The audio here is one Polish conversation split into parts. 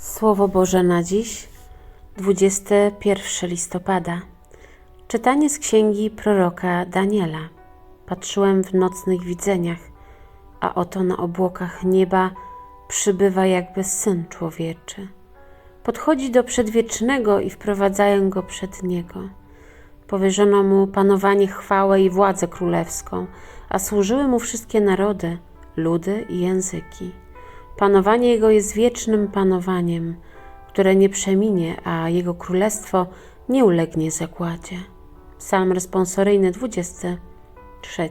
Słowo Boże na dziś, 21 listopada. Czytanie z księgi proroka Daniela. Patrzyłem w nocnych widzeniach, a oto na obłokach nieba przybywa jakby syn człowieczy. Podchodzi do przedwiecznego i wprowadzają go przed niego. Powierzono mu panowanie, chwałę i władzę królewską, a służyły mu wszystkie narody, ludy i języki. Panowanie jego jest wiecznym panowaniem, które nie przeminie, a jego królestwo nie ulegnie zagładzie. Psalm responsoryjny 23.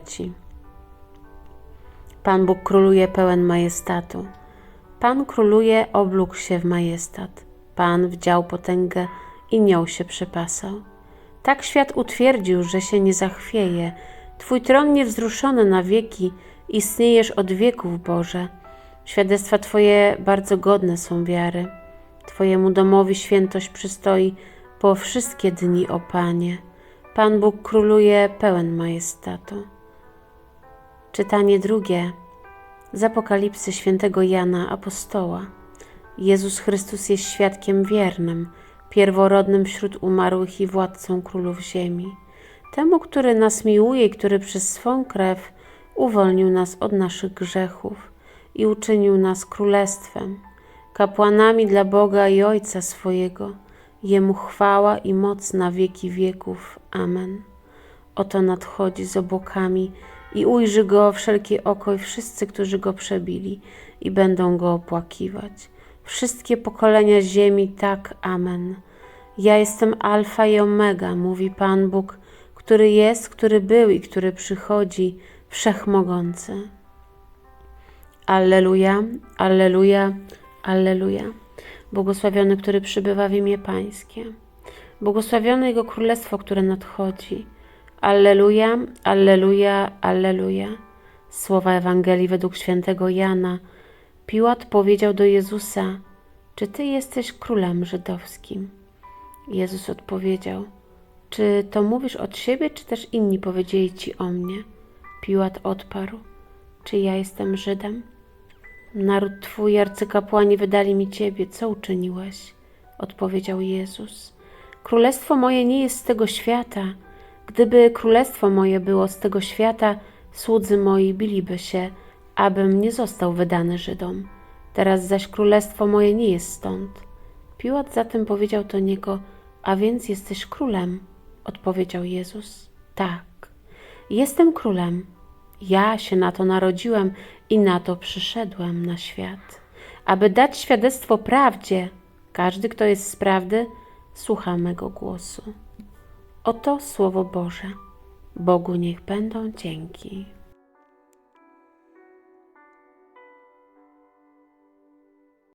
Pan Bóg króluje pełen majestatu. Pan króluje, oblógł się w majestat. Pan wdział potęgę i nią się przypasał. Tak świat utwierdził, że się nie zachwieje. Twój tron niewzruszony na wieki, istniejesz od wieków, Boże. Świadectwa Twoje bardzo godne są wiary. Twojemu domowi świętość przystoi po wszystkie dni, o Panie. Pan Bóg króluje pełen majestatu. Czytanie drugie z Apokalipsy świętego Jana Apostoła. Jezus Chrystus jest świadkiem wiernym, pierworodnym wśród umarłych i władcą królów ziemi. Temu, który nas miłuje i który przez swą krew uwolnił nas od naszych grzechów i uczynił nas królestwem, kapłanami dla Boga i Ojca swojego. Jemu chwała i moc na wieki wieków. Amen. Oto nadchodzi z obłokami i ujrzy go wszelkie oko i wszyscy, którzy go przebili i będą go opłakiwać. Wszystkie pokolenia ziemi, tak, amen. Ja jestem Alfa i Omega, mówi Pan Bóg, który jest, który był i który przychodzi, wszechmogący. Alleluja, alleluja, alleluja. Błogosławiony, który przybywa w imię Pańskie. Błogosławione Jego Królestwo, które nadchodzi. Alleluja, alleluja, alleluja. Słowa Ewangelii według świętego Jana. Piłat powiedział do Jezusa: Czy ty jesteś królem żydowskim? Jezus odpowiedział: Czy to mówisz od siebie, czy też inni powiedzieli ci o mnie? Piłat odparł: Czy ja jestem Żydem? Naród twój, arcykapłani, wydali mi ciebie. Co uczyniłeś? Odpowiedział Jezus. Królestwo moje nie jest z tego świata. Gdyby królestwo moje było z tego świata, słudzy moi biliby się, abym nie został wydany Żydom. Teraz zaś królestwo moje nie jest stąd. Piłat zatem powiedział do niego: A więc jesteś królem? Odpowiedział Jezus: Tak, jestem królem. Ja się na to narodziłem i na to przyszedłem na świat, aby dać świadectwo prawdzie. Każdy, kto jest z prawdy, słucha mego głosu. Oto słowo Boże. Bogu niech będą dzięki.